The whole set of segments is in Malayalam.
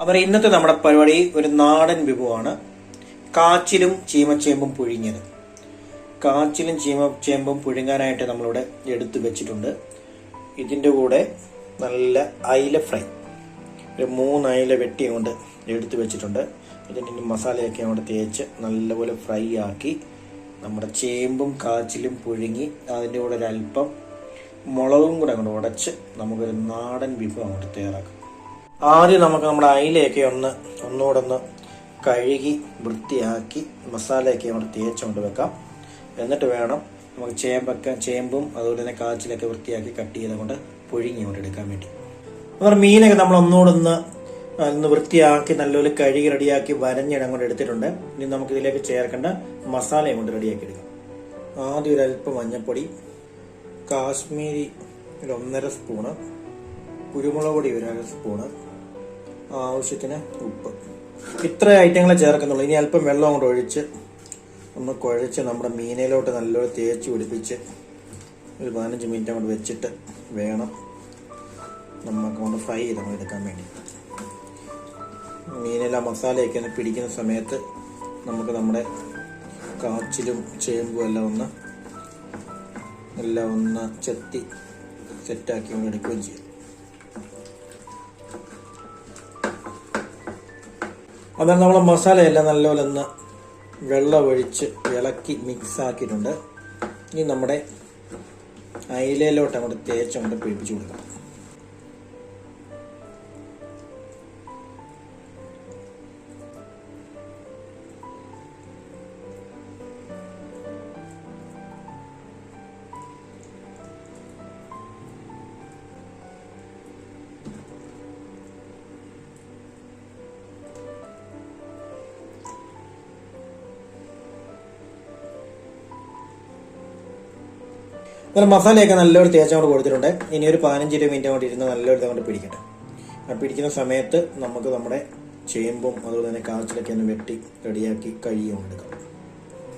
അവർ ഇന്നത്തെ നമ്മുടെ പരിപാടി ഒരു നാടൻ വിഭവമാണ്. കാച്ചിലും ചീമച്ചേമ്പും പുഴുങ്ങിയത്. കാച്ചിലും ചീമച്ചേമ്പും പുഴുങ്ങാനായിട്ട് നമ്മളിവിടെ എടുത്തു വെച്ചിട്ടുണ്ട്. ഇതിന്റെ കൂടെ നല്ല അയില ഫ്രൈ. ഒരു മൂന്ന് അയില വെട്ടി കൊണ്ട് എടുത്തു വെച്ചിട്ടുണ്ട്. ഇതിന്റെ മസാലയൊക്കെ അങ്ങോട്ട് തേച്ച് നല്ലപോലെ ഫ്രൈ ആക്കി നമ്മുടെ ചേമ്പും കാച്ചിലും പുഴുങ്ങി അതിന്റെ കൂടെ ഒരല്പം മുളകും കൂടെ അങ്ങോട്ട് ഉടച്ച് നമുക്കൊരു നാടൻ വിഭവം അങ്ങോട്ട് തയ്യാറാക്കാം. ആദ്യം നമുക്ക് നമ്മുടെ അയിലയൊക്കെ ഒന്ന് ഒന്നുകൂടെ ഒന്ന് കഴുകി വൃത്തിയാക്കി മസാലയൊക്കെ നമ്മൾ തേച്ചുകൊണ്ട് വെക്കാം. എന്നിട്ട് വേണം നമുക്ക് ചേമ്പൊക്കെ ചേമ്പും അതുപോലെ തന്നെ കാച്ചിലൊക്കെ വൃത്തിയാക്കി കട്ട് ചെയ്ത് കൊണ്ട് പുഴുങ്ങി കൊണ്ട് എടുക്കാൻ വേണ്ടി. അപ്പോൾ മീനൊക്കെ നമ്മൾ ഒന്നുകൂടെ ഒന്ന് ഒന്ന് വൃത്തിയാക്കി നല്ലപോലെ കഴുകി റെഡിയാക്കി വരഞ്ഞിടം കൊണ്ട് എടുത്തിട്ടുണ്ട്. ഇനി നമുക്ക് ഇതിലേക്ക് ചേർക്കേണ്ട മസാലയും കൊണ്ട് റെഡിയാക്കി എടുക്കാം. ആദ്യം ഒരു അല്പം മഞ്ഞൾപ്പൊടി കാശ്മീരി ഒരു ഒന്നര സ്പൂണ് കുരുമുളക് പൊടി ഒരു അര സ്പൂണ് ആവശ്യത്തിന് ഉപ്പ്. ഇത്ര ഐറ്റങ്ങളെ ചേർക്കുന്നുള്ളൂ. ഇനി അല്പം വെള്ളം അങ്ങോട്ട് ഒഴിച്ച് ഒന്ന് കുഴച്ച് നമ്മുടെ മീനയിലോട്ട് നല്ലോണം തേച്ച് പിടിപ്പിച്ച് ഒരു പതിനഞ്ച് മിനിറ്റ് അങ്ങോട്ട് വെച്ചിട്ട് വേണം നമുക്ക് കൊണ്ട് ഫ്രൈ ചെയ്ത് നമ്മൾ എടുക്കാൻ വേണ്ടി. മീനെല്ലാം മസാലയൊക്കെ ഒന്ന് പിടിക്കുന്ന സമയത്ത് നമുക്ക് നമ്മുടെ കാച്ചിലും ചേമ്പും എല്ലാം ഒന്ന് എല്ലാം ഒന്ന് ചെത്തി സെറ്റാക്കി എടുക്കുകയും ചെയ്യും. അതാണ് നമ്മൾ മസാലയെല്ലാം നല്ലപോലെ ഒന്ന് വെള്ളമൊഴിച്ച് ഇളക്കി മിക്സ് ആക്കിയിട്ടുണ്ട് ഇനി നമ്മുടെ അയിലയിലോട്ട് അങ്ങോട്ട് തേച്ചുകൊണ്ട് പിടിപ്പിച്ചു കൊടുക്കണം അങ്ങനെ മസാലയൊക്കെ നല്ലൊരു തേച്ച് കൊണ്ട് കൊടുത്തിട്ടുണ്ട്. ഇനി ഒരു പതിനഞ്ച് ഇരുപത് മിനിറ്റ് അങ്ങോട്ട് ഇരുന്ന് നല്ലൊരു അങ്ങോട്ട് പിടിക്കട്ടെ. പിടിക്കുന്ന സമയത്ത് നമുക്ക് നമ്മുടെ ചേമ്പും അതുപോലെ തന്നെ കാച്ചിലൊക്കെ ഒന്ന് വെട്ടി റെഡിയാക്കി കഴുകി കൊണ്ടെടുക്കാം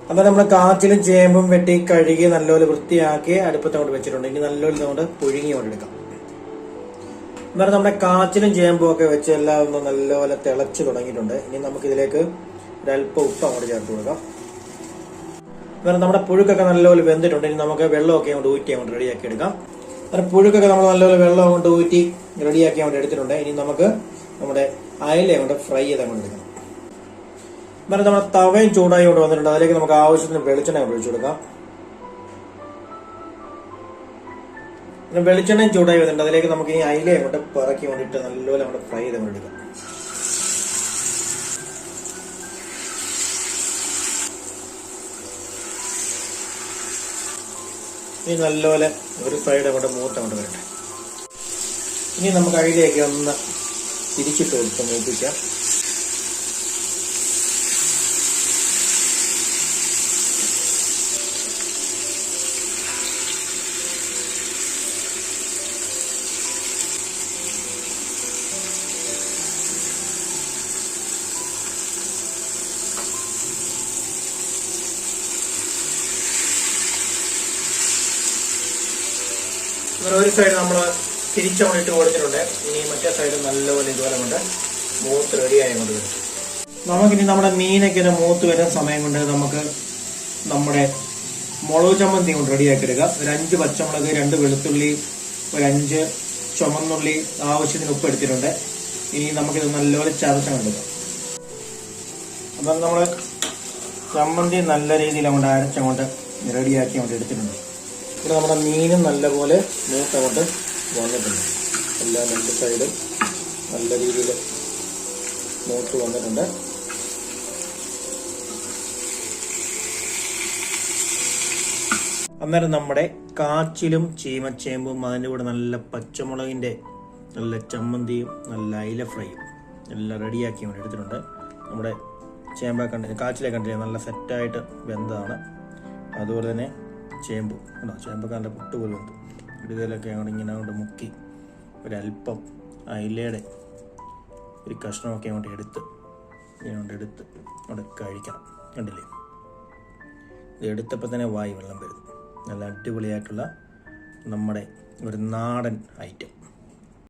അപ്പോൾ നമ്മുടെ കാച്ചിലും ചേമ്പും വെട്ടി കഴുകി നല്ലപോലെ വൃത്തിയാക്കി അടുപ്പത്തോട്ട് വെച്ചിട്ടുണ്ട്. ഇനി നല്ലൊരു അങ്ങോട്ട് പുഴുങ്ങി കൊണ്ടെടുക്കാം എന്നാൽ നമ്മുടെ കാച്ചിലും ചേമ്പും ഒക്കെ വെച്ച് എല്ലാം ഒന്ന് നല്ലപോലെ തിളച്ച് തുടങ്ങിയിട്ടുണ്ട്. ഇനി നമുക്കിതിലേക്ക് ഒരല്പം ഉപ്പ് അങ്ങോട്ട് ചേർത്ത് കൊടുക്കാം. കാരണം നമ്മുടെ പുഴുക്കൊക്കെ നല്ലപോലെ വെന്തിട്ടുണ്ട്. ഇനി നമുക്ക് വെള്ളമൊക്കെ അങ്ങോട്ട് ഊറ്റി അങ്ങോട്ട് റെഡിയാക്കി എടുക്കാം. കാരണം പുഴുക്കൊക്കെ നമ്മൾ നല്ലപോലെ വെള്ളം അങ്ങോട്ട് ഊറ്റി റെഡിയാക്കി അങ്ങോട്ട് എടുത്തിട്ടുണ്ട്. ഇനി നമുക്ക് നമ്മുടെ അയല അങ്ങോട്ട് ഫ്രൈ ചെയ്ത് അങ്ങോട്ട് എടുക്കണം കാരണം നമ്മുടെ തവയും ചൂടായി കൊണ്ട് വന്നിട്ടുണ്ട്. അതിലേക്ക് നമുക്ക് ആവശ്യത്തിന് വെളിച്ചെണ്ണ ഒഴിച്ചു കൊടുക്കാം. വെളിച്ചെണ്ണയും ചൂടായി വന്നിട്ടുണ്ട്. അതിലേക്ക് നമുക്ക് ഈ അയില അങ്ങോട്ട് പിറക്കി കൊണ്ടിട്ട് നല്ലപോലെ അങ്ങോട്ട് ഫ്രൈ ചെയ്ത് അങ്ങോട്ട് ഇനി നല്ലപോലെ ഒരു സൈഡ് അവിടെ മൂത്ത് അങ്ങോട്ട് വരട്ടെ. ഇനി നമുക്ക് അയിലേക്ക് ഒന്ന് തിരിച്ചിട്ട് കൊടുത്ത് മൂപ്പിക്കാം. ഇങ്ങനെ ഒരു സൈഡ് നമ്മൾ തിരിച്ചങ്ങോട്ട് കൊടുത്തിട്ടുണ്ട്. ഇനി മറ്റേ സൈഡ് നല്ലപോലെ ഇതുപോലെ കൊണ്ട് മൂത്ത് റെഡിയായി കൊണ്ട് വരും. നമുക്കിനി നമ്മുടെ മീനൊക്കെ മൂത്ത് വരുന്ന സമയം കൊണ്ട് നമുക്ക് നമ്മുടെ മുളക് ചമ്മന്തി കൊണ്ട് റെഡിയാക്കി എടുക്കാം. ഒരു അഞ്ച് പച്ചമുളക് രണ്ട് വെളുത്തുള്ളി ഒരു അഞ്ച് ചുമന്നുള്ളി ആവശ്യത്തിന് ഉപ്പ് എടുത്തിട്ടുണ്ട്. ഇനി നമുക്കിത് നല്ലപോലെ ചതച്ചങ്ങെടുക്കാം അപ്പം നമ്മൾ ചമ്മന്തി നല്ല രീതിയിൽ അങ്ങോട്ട് അരച്ചങ്ങോട്ട് റെഡിയാക്കി അങ്ങോട്ട് എടുത്തിട്ടുണ്ട്. ഇവിടെ നമ്മുടെ മീനും നല്ലപോലെ മൂത്തങ്ങോട്ട് വന്നിട്ടുണ്ട്. എല്ലാ രണ്ട് സൈഡും നല്ല രീതിയിൽ മൂത്ത് വന്നിട്ടുണ്ട്. അന്നേരം നമ്മുടെ കാച്ചിലും ചീമച്ചേമ്പും അതിന്റെ കൂടെ നല്ല പച്ചമുളകിന്റെ നല്ല ചമ്മന്തിയും നല്ല അയില ഫ്രൈയും എല്ലാം റെഡിയാക്കി കൊണ്ട് എടുത്തിട്ടുണ്ട്. നമ്മുടെ ചേമ്പ കണ്ടി കാച്ചിലെ കണ്ടില്ല? നല്ല സെറ്റായിട്ട് വെന്തതാണ്. അതുപോലെ തന്നെ ചേമ്പ്. കേട്ടോ ചേമ്പൊക്കെ നല്ല പുട്ട് പോലെ ഉണ്ട്. ഇതിലൊക്കെ അങ്ങോട്ട് ഇങ്ങനെ അങ്ങോട്ട് മുക്കി ഒരല്പം അയിലയുടെ ഒരു കഷ്ണമൊക്കെ അങ്ങോട്ട് എടുത്ത് ഇങ്ങനെ കൊണ്ട് എടുത്ത് അവിടെ കഴിക്കണം. കണ്ടില്ലേ? ഇത് എടുത്തപ്പോൾ തന്നെ വായി വെള്ളം വരുന്നു. നല്ല അടിപൊളിയായിട്ടുള്ള നമ്മുടെ ഒരു നാടൻ ഐറ്റം.